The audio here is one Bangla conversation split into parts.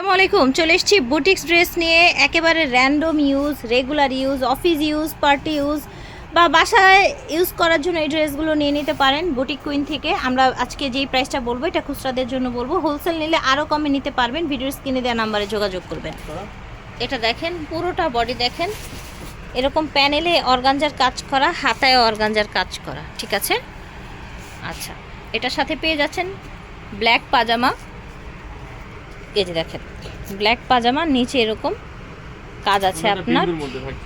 আসসালামু আলাইকুম চলে এসেছি বুটিক্স ড্রেস নিয়ে, একেবারে random use regular use office use party use বা বাসায় ইউজ করার জন্য এই ড্রেসগুলো নিয়ে নিতে পারেন বুটিক কুইন থেকে। আমরা আজকে যেই প্রাইসটা বলব, এটা খুচরাদের জন্য বলব। হোলসেল নিলে আরও কমে নিতে পারবেন, ভিডিওর স্ক্রিনে দেওয়া নাম্বারে যোগাযোগ করবেন। এটা দেখেন, পুরোটা বডি দেখেন। এরকম প্যানেলে অর্গানজার কাজ করা, হাতায় অর্গানজার কাজ করা, ঠিক আছে? আচ্ছা এটার সাথে পেয়ে যাচ্ছেন ব্ল্যাক পাজামা এই যে দেখেন ব্ল্যাক পাজামা নিচে এরকম কাজ আছে আপনার।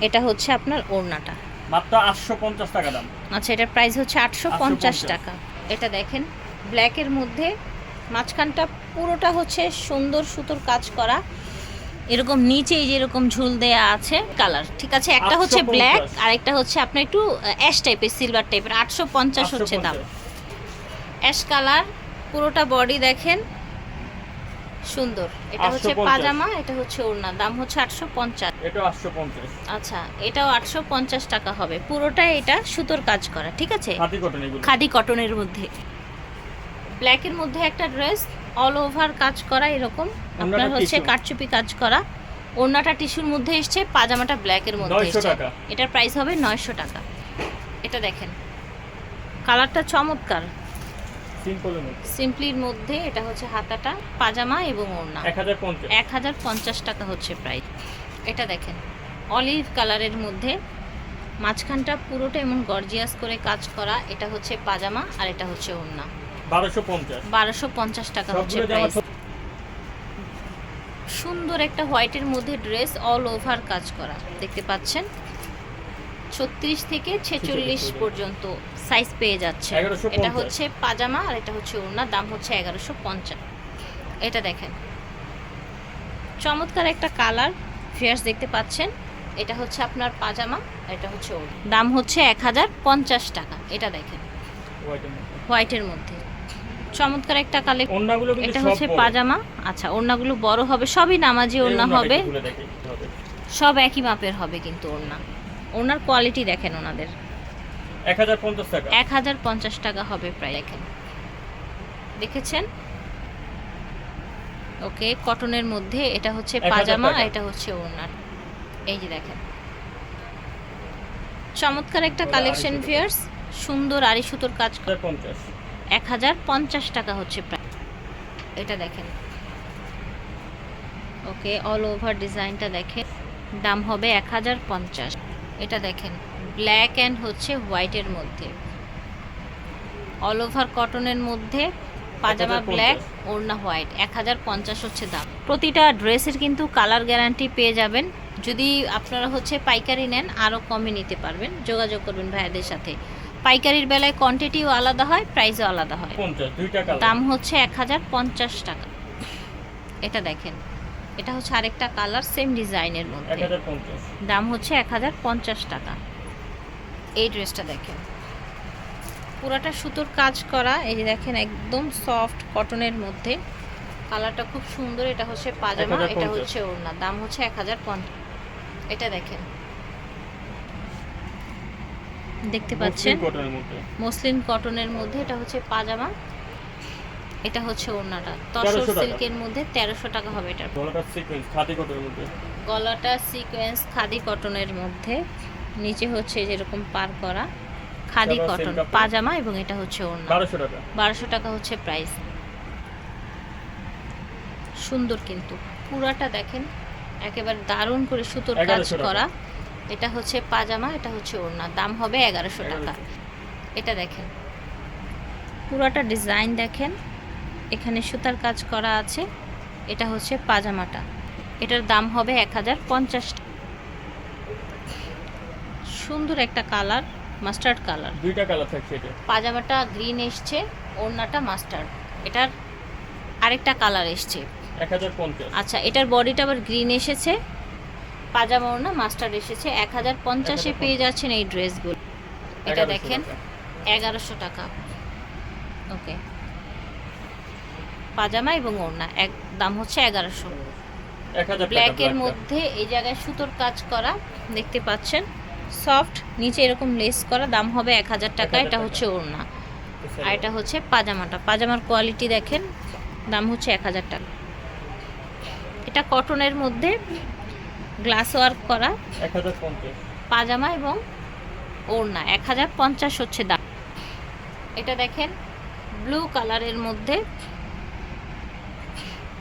এটা হচ্ছে আপনার ওড়নাটা। মাত্র আটশো পঞ্চাশ টাকা দাম। আচ্ছা এটার প্রাইস হচ্ছে আটশো পঞ্চাশ 850 টাকা। এটা দেখেন ব্ল্যাকের মধ্যে মাঝখানটা পুরোটা হচ্ছে সুন্দর সুতোর কাজ করা। এরকম নিচে এই যে এরকম ঝুল দেয়া আছে কালার ঠিক আছে? একটা হচ্ছে ব্ল্যাক আর একটা হচ্ছে আপনার একটু অ্যাশ টাইপের সিলভার টাইপের আটশো পঞ্চাশ হচ্ছে দাম। অ্যাশ কালার পুরোটা বডি দেখেন সুন্দর। এটা হচ্ছে পাজামা এটা হচ্ছে ওড়না। দাম হচ্ছে আটশো পঞ্চাশ। এটা আটশো পঞ্চাশ। আচ্ছা এটাও আটশো পঞ্চাশ টাকা হবে। পুরোটা এটা সুতোর কাজ করা ঠিক আছে? খাদি কটনের মধ্যে। ব্ল্যাকের মধ্যে একটা ড্রেস অল ওভার কাজ করা এরকম। আপনার হচ্ছে। কারচুপি কাজ করা। ওড়নাটা টিস্যুর মধ্যে এসছে পাজামাটা ব্ল্যাকের মধ্যে 900 এসছে। এটার প্রাইস হবে নয়শো টাকা। এটা দেখেন। কালারটা চমৎকার। সিম্পলের মধ্যে? এটা হচ্ছে হাতাটা পাজামা এবং ওড়না। এক হাজার পঞ্চাশ। এক হাজার পঞ্চাশ টাকা হচ্ছে প্রাইস এটা দেখেন অলিভ কালারের মধ্যে মাঝখানটা পুরোটা এমন গর্জিয়াস করে কাজ করা এটা হচ্ছে পাজামা আর এটা হচ্ছে ওড়না। বারোশো পঞ্চাশ। টাকা হচ্ছে প্রাইস সুন্দর একটা হোয়াইটের মধ্যে ড্রেস অল ওভার কাজ করা দেখতে পাচ্ছেন? ছত্রিশ থেকে ছেচল্লিশ 46 পর্যন্ত সাইজ পেয়ে যাচ্ছে। এটা হচ্ছে পাজামা আর এটা হচ্ছে ওড়না দাম হচ্ছে এগারোশো পঞ্চাশ। এটা দেখেন। চমৎকার একটা কালার ফেয়ার্স দেখতে পাচ্ছেন। এটা হচ্ছে আপনার পাজামা এটা হচ্ছে ওড়না। দাম হচ্ছে এক হাজার পঞ্চাশ টাকা। এটা দেখেন। হোয়াইটের মধ্যে। চমৎকার একটা কিন্তু এটা হচ্ছে পাজামা। আচ্ছা ওড়নাগুলো বড় হবে সবই নামাজি ওড়না হবে। সব একই মাপের হবে কিন্তু ওড়না। ওনার কোয়ালিটি দেখেন ওনাদের। এক হাজার পঞ্চাশ টাকা। এক হাজার পঞ্চাশ টাকা হবে প্রায় দেখেন। দেখেছেন? ওকে কটনের মধ্যে এটা হচ্ছে 1000 পাজামা এটা হচ্ছে ওড়নার এই যে দেখেন। চমৎকার একটা কালেকশন ফিয়ার্স সুন্দর আড়ি সুতোর কাজ। এক হাজার পঞ্চাশ। টাকা হচ্ছে প্রায়। এটা দেখেন। ওকে অল ওভার ডিজাইনটা দেখেন। দাম হবে এক হাজার পঞ্চাশ। এটা দেখেন ব্ল্যাক অ্যান্ড হচ্ছে হোয়াইটের মধ্যে। অল ওভার কটনের মধ্যে পাজামা 1050 ব্ল্যাক ওড়না হোয়াইট এক হাজার পঞ্চাশ হচ্ছে দাম। প্রতিটা ড্রেসের কিন্তু কালার গ্যারান্টি পেয়ে যাবেন। যদি আপনারা হচ্ছে পাইকারি নেন আরও কমে নিতে পারবেন। যোগাযোগ করবেন ভাইয়াদের সাথে। পাইকারির বেলায় কোয়ান্টিটিও আলাদা হয় প্রাইসও আলাদা হয়। দাম হচ্ছে এক হাজার পঞ্চাশ টাকা। এটা দেখেন। এটা হচ্ছে আরেকটা কালার সেম ডিজাইনের মধ্যে। দাম হচ্ছে এক হাজার পঞ্চাশ টাকা। এই ড্রেসটা দেখেন। পুরাটা সুতোর কাজ করা এই যে দেখেন একদম সফট কটনের মধ্যে। কালারটা খুব সুন্দর এটা হচ্ছে পাজামা এটা হচ্ছে ওড়না। দাম হচ্ছে এক হাজার পঞ্চাশ। এটা দেখেন। দেখতে পাচ্ছেন? মসলিন কটনের মধ্যে এটা হচ্ছে পাজামা। এটা হচ্ছে ওড়নাটা। তসর সিল্কের মধ্যে তেরোশো টাকা হবে এটা গলাটা সিকোয়েন্স খাদি কটনের মধ্যে। গলাটা সিকোয়েন্স খাদি কটনের মধ্যে। নিচে হচ্ছে যেরকম পার করা খাদি কটন পাজামা এবং এটা হচ্ছে ওড়না। বারোশো টাকা। বারোশো টাকা হচ্ছে প্রাইস সুন্দর কিন্তু। পুরাটা দেখেন একেবারে দারুণ করে সুতোর কাজ করা। এটা হচ্ছে পাজামা এটা হচ্ছে ওড়না। দাম হবে এগারোশো টাকা। এটা দেখেন। পুরাটা ডিজাইন দেখেন। এখানে সুতার কাজ করা আছে। এটা হচ্ছে পাজামাটা। এটার দাম হবে এক হাজার পঞ্চাশ সুন্দর একটা কালার মাস্টার্ড কালার। দুইটা কালার থাকছে এটা। পাজামাটা গ্রিন এসছে ওড়নাটা মাস্টার্ড। এটার আরেকটা কালার এসছে। এক হাজার পঞ্চাশ। আচ্ছা এটার বডিটা আবার গ্রিন এসেছে। পাজামা ওড়না মাস্টার্ড এসেছে। এক হাজার পঞ্চাশে পেয়ে যাচ্ছেন এই ড্রেসগুলো। এটা দেখেন এগারোশো টাকা। ওকে। পাজামা এবং ওড়না এক দাম হচ্ছে এগারোশো। ব্ল্যাকের মধ্যে এই জায়গায় সুতোর কাজ করা দেখতে পাচ্ছেন। সফট নিচে এরকম লেস করা দাম হবে এক হাজার টাকা এটা হচ্ছে ওড়না। আর এটা হচ্ছে পাজামাটা। পাজামার কোয়ালিটি দেখেন দাম হচ্ছে এক হাজার টাকা। এটা কটনের মধ্যে গ্লাস ওয়ার্ক করা। পাজামা এবং ওড়না এক হাজার পঞ্চাশ হচ্ছে দাম। এটা দেখেন ব্লু কালারের মধ্যে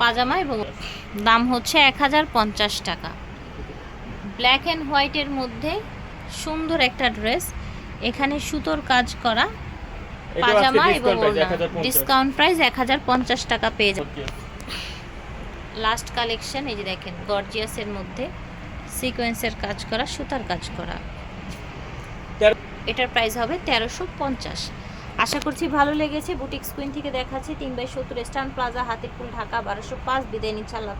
পাজামা এবং দাম হচ্ছে এক হাজার পঞ্চাশ টাকা। ব্ল্যাক অ্যান্ড হোয়াইটের মধ্যে সুন্দর একটা ড্রেস এখানে সুতোর কাজ করা পাজামা এবং ডিসকাউন্ট প্রাইস এক হাজার পঞ্চাশ। টাকা পেয়ে যাবে লাস্ট কালেকশন এই যে দেখেন গর্জিয়াসের মধ্যে সিকোয়েন্সের কাজ করা সুতার কাজ করা। এটার প্রাইস হবে তেরোশো পঞ্চাশ। আশা করছি ভালো লেগেছে। বুটিক স্কুইন থেকে দেখাচ্ছি তিন বাই সত্তর স্টান প্লাজা, হাতিরপুল, ঢাকা, বারোশো পাঁচ। বিদায় নিচ্ছে। আল্লাহ